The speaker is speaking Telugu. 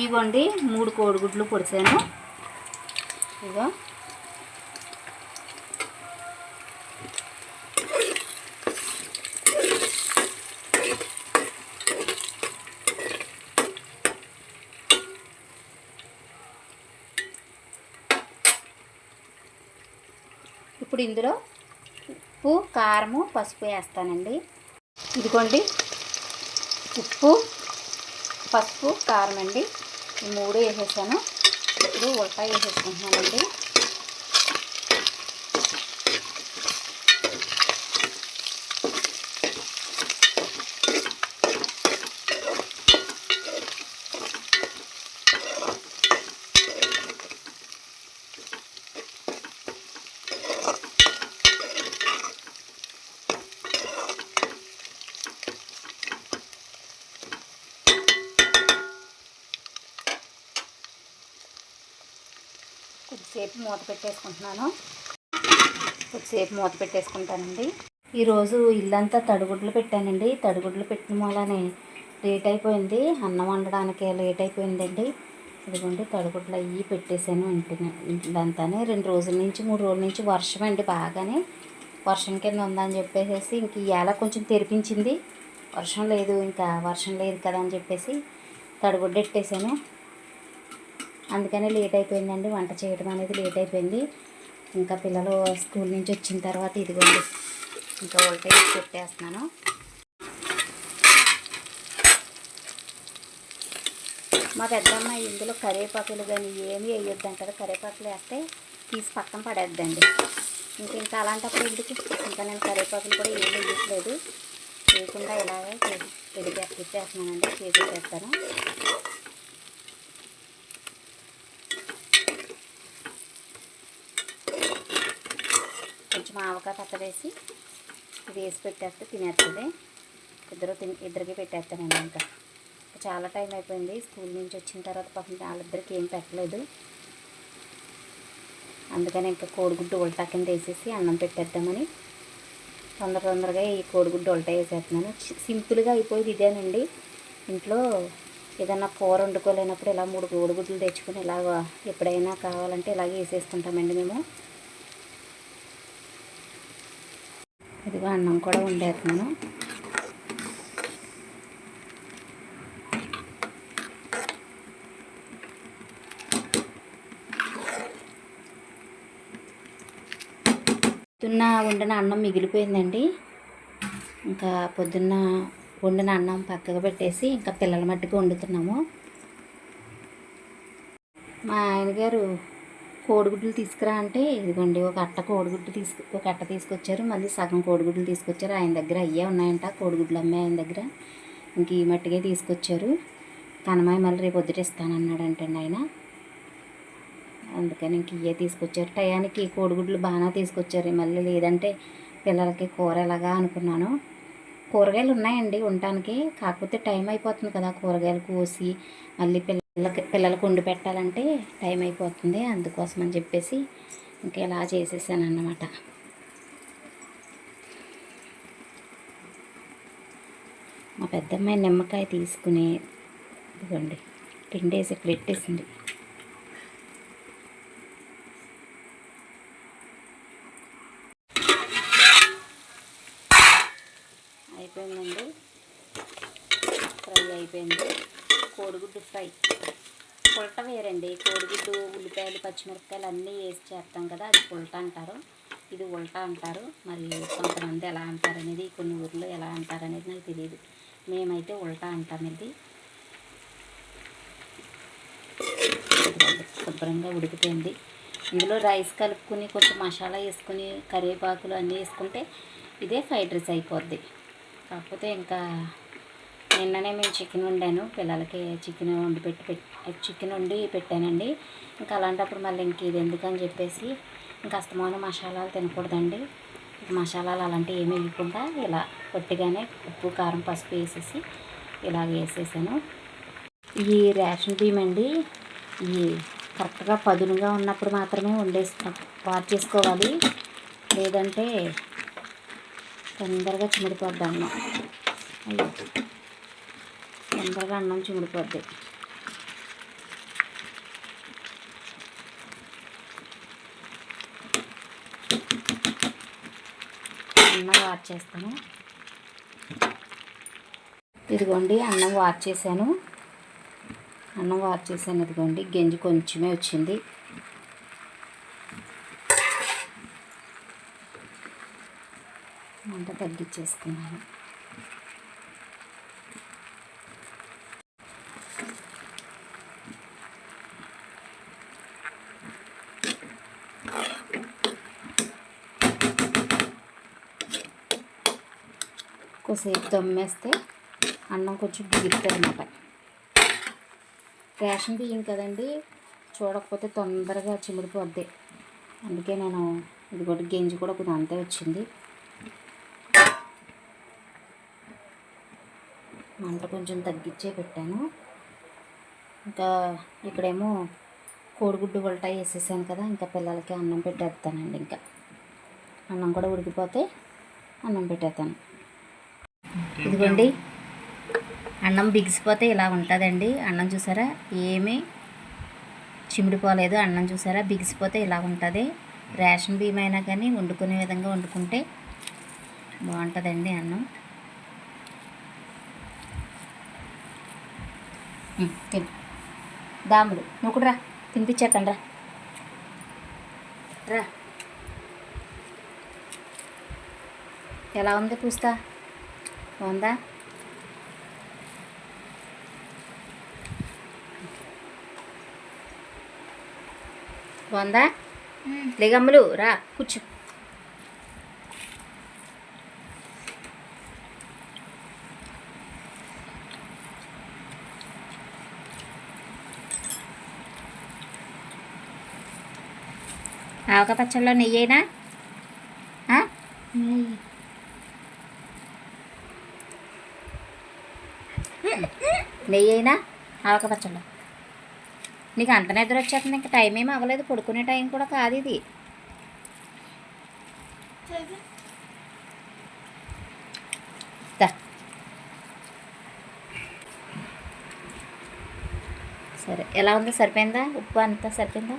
ఇవ్వండి మూడు కోడిగుడ్లు పొడిచాను. ఇదిగో ఇప్పుడు ఇందులో ఉప్పు కారము పసుపు వేస్తానండి. ఇదిగోండి. ఉప్పు పసుపు కారం అండి. ఈ మూడు వేసేసాను. ఇప్పుడు ఉల్టాయి వేసేసుకుంటున్నానండి. కొద్దిసేపు మూత పెట్టేసుకుంటున్నాను. కొద్దిసేపు మూత పెట్టేసుకుంటానండి. ఈరోజు ఇల్లంతా తడిగుడ్లు పెట్టానండి. తడిగుడ్లు పెట్టిన మూలనే లేట్ అయిపోయింది. అన్నం వండడానికి లేట్ అయిపోయిందండి. ఇదిగోండి తడిగుడ్లు అయ్యి పెట్టేశాను ఇంటిని. ఇల్లంతానే రెండు రోజుల నుంచి మూడు రోజుల నుంచి వర్షం అండి బాగానే. వర్షం కింద ఉందని చెప్పేసి ఇంక ఇవాళ కొంచెం తెరిపించింది. వర్షం లేదు ఇంకా వర్షం లేదు కదా అని చెప్పేసి తడిగుడ్డ పెట్టేశాను అందుకనే లేట్ అయిపోయిందండి. వంట చేయడం అనేది లేట్ అయిపోయింది. ఇంకా పిల్లలు స్కూల్ నుంచి వచ్చిన తర్వాత ఇదిగోండి. ఇంకా వోల్టేజ్ పెట్టేస్తున్నాను. మా పెద్దమ్మ ఇందులో కరివేపాకులు కానీ ఏమీ వేయొద్దు అంటారు కరివేపాకులు వేస్తే తీసి పక్కన పడేద్దండి. ఇంక ఇంకా అలాంటప్పుడు ఎందుకు? ఇంకా నేను కరివేపాకులు కూడా ఏం వేయట్లేదు. లేకుండా ఇలాగే చేసి పెడితే పెట్టేస్తున్నానండి. చేసి చేస్తాను కొంచెం ఆవకాయ వేసి ఇది వేసి పెట్టేస్తే తినేస్తుంది. ఇద్దరు తిని ఇద్దరికి పెట్టేస్తానండి ఇంకా. చాలా టైం అయిపోయింది. స్కూల్ నుంచి వచ్చిన తర్వాత పాపం వాళ్ళిద్దరికి ఏం పెట్టలేదు. అందుకని ఇంకా కోడిగుడ్డు ఉల్టా కింద వేసేసి అన్నం పెట్టేద్దామని తొందర తొందరగా ఈ కోడిగుడ్డు ఉల్టా వేసేస్తున్నాను. సింపుల్గా అయిపోయేది ఇదేనండి. ఇంట్లో ఏదన్నా కూర వండుకోలేనప్పుడు ఇలా మూడు కోడిగుడ్లు తెచ్చుకొని ఇలాగ ఎప్పుడైనా కావాలంటే ఇలాగే వేసేసుకుంటామండి మేము. ఇదిగో అన్నం కూడా వండేస్తున్నాను. పొద్దున్న వండిన అన్నం మిగిలిపోయిందండి. ఇంకా పొద్దున్న వండిన అన్నం పక్కకు పెట్టేసి ఇంకా పిల్లల మట్టుకు వండుతున్నాము. మా ఆయన గారు కోడిగుడ్లు తీసుకురా అంటే ఇదిగోండి ఒక అట్ట కోడిగుడ్డు తీసుకు ఒక అట్ట తీసుకొచ్చారు. మళ్ళీ సగం కోడిగుడ్లు తీసుకొచ్చారు. ఆయన దగ్గర అయ్యే ఉన్నాయంట కోడిగుడ్లు అమ్మే ఆయన దగ్గర. ఇంక ఈ మట్టిగా తీసుకొచ్చారు. కనమాయి మళ్ళీ రేపు వద్దుట ఇస్తానన్నాడంటండి ఆయన అందుకని ఇంక ఇవే తీసుకొచ్చారు. టయానికి కోడిగుడ్లు బాగా తీసుకొచ్చారు. మళ్ళీ లేదంటే పిల్లలకి కూర ఎలాగా అనుకున్నాను. కూరగాయలు ఉన్నాయండి ఉండటానికి. కాకపోతే టైం అయిపోతుంది కదా కూరగాయలు కోసి మళ్ళీ పిల్ల పిల్లలకి పిల్లలకు వండి పెట్టాలంటే టైం అయిపోతుంది. అందుకోసం అని చెప్పేసి ఇంకా ఇలా చేసేసాను అన్నమాట మా పెద్దమ్మాయి నిమ్మకాయ తీసుకుని ఇదిగోండి పిండేసి ఇక్కడ పెట్టేసింది. అయిపోయిందండి? ఫ్రై అయిపోయింది. కోడిగుడ్డు ఫ్రై పుల్ట వేరండి. కోడిగుడ్డు ఉల్లిపాయలు పచ్చిమిరపకాయలు అన్నీ వేసి చేస్తాం కదా అది పుల్ట అంటారు. ఇది ఉల్టా అంటారు. మరి కొంతమంది ఎలా అంటారు అనేది కొన్ని ఊర్లో ఎలా అంటారు అనేది నాకు తెలియదు మేమైతే ఉల్టా అంటాం ఇది. శుభ్రంగా ఉడికిపోయింది. ఇందులో రైస్ కలుపుకుని కొంచెం మసాలా వేసుకుని కరివేపాకులు అన్నీ వేసుకుంటే ఇదే ఫ్రైడ్ రైస్ అయిపోద్ది. కాకపోతే ఇంకా నిన్ననే మేము చికెన్ వండాను. పిల్లలకి చికెన్ వండి పెట్టి పెట్టి చికెన్ వండి పెట్టానండి. ఇంకా అలాంటప్పుడు మళ్ళీ ఇంక ఇది ఎందుకని చెప్పేసి ఇంకా అస్తమానం మసాలాలు తినకూడదండి. మసాలాలు అలాంటివి ఏమీ వేయకుండా ఇలా పొట్టిగానే ఉప్పు కారం పసుపు వేసేసి ఇలా వేసేసాను. ఈ రేషన్ బియ్యం అండి ఈ కరెక్ట్గా పదునుగా ఉన్నప్పుడు మాత్రమే వండేసుకున్నాం వాట్ చేసుకోవాలి. లేదంటే తొందరగా చిమిడిపోద్దాము అయ్యో. తొందరగా అన్నం చిమిడిపోద్ది. అన్నం వాచ్ చేస్తాను. ఇదిగోండి అన్నం వాచ్ చేశాను. అన్నం వాచ్ చేశాను ఇదిగోండి గెంజి కొంచెమే వచ్చింది. మంట తగ్గించేసుకున్నాను. కొద్దిసేపు దమ్మేస్తే అన్నం కొంచెం బిగుతుంది అనమాట రేషన్ బియ్యం కదండి చూడకపోతే తొందరగా చిమిడిపోద్ది అందుకే నేను ఇది కూడా గెంజి కూడా కొంచెం అంతే వచ్చింది. మంట కొంచెం తగ్గించే పెట్టాను. ఇంకా ఇక్కడేమో కోడిగుడ్డు ఉల్టా వేసేసాను కదా ఇంకా పిల్లలకి అన్నం పెట్టేస్తానండి ఇంకా. అన్నం కూడా ఉడికిపోతే అన్నం పెట్టేస్తాను. ఇదిగోండి. అన్నం బిగిసిపోతే ఇలా ఉంటుందండి. అన్నం చూసారా? ఏమీ చిమిడిపోలేదు. అన్నం చూసారా? బిగిసిపోతే ఇలా ఉంటుంది. రేషన్ బియ్యం అయినా కానీ వండుకునే విధంగా వండుకుంటే బాగుంటుందండి అన్నం. తిను. దాముడు నువ్వు కూడా రా తినిపించేస్తాను రా. రా. ఎలా ఉంది పూస్తా? బాగుందా? బాగుందా? లేగమ్ములు రా కూర్చో. ఆవక పచ్చళ్ళలో నెయ్యి అయినా నెయ్యి నెయ్యి అయినా ఆవక పచ్చళ్ళు. నీకు అంత నిద్ర వచ్చేస్తుంది ఇంకా టైం ఏమి అవ్వలేదు పడుకునే టైం కూడా కాదు ఇది. సరే ఎలా ఉందో? సరిపోయిందా? ఉప్పు అంతా సరిపోయిందా?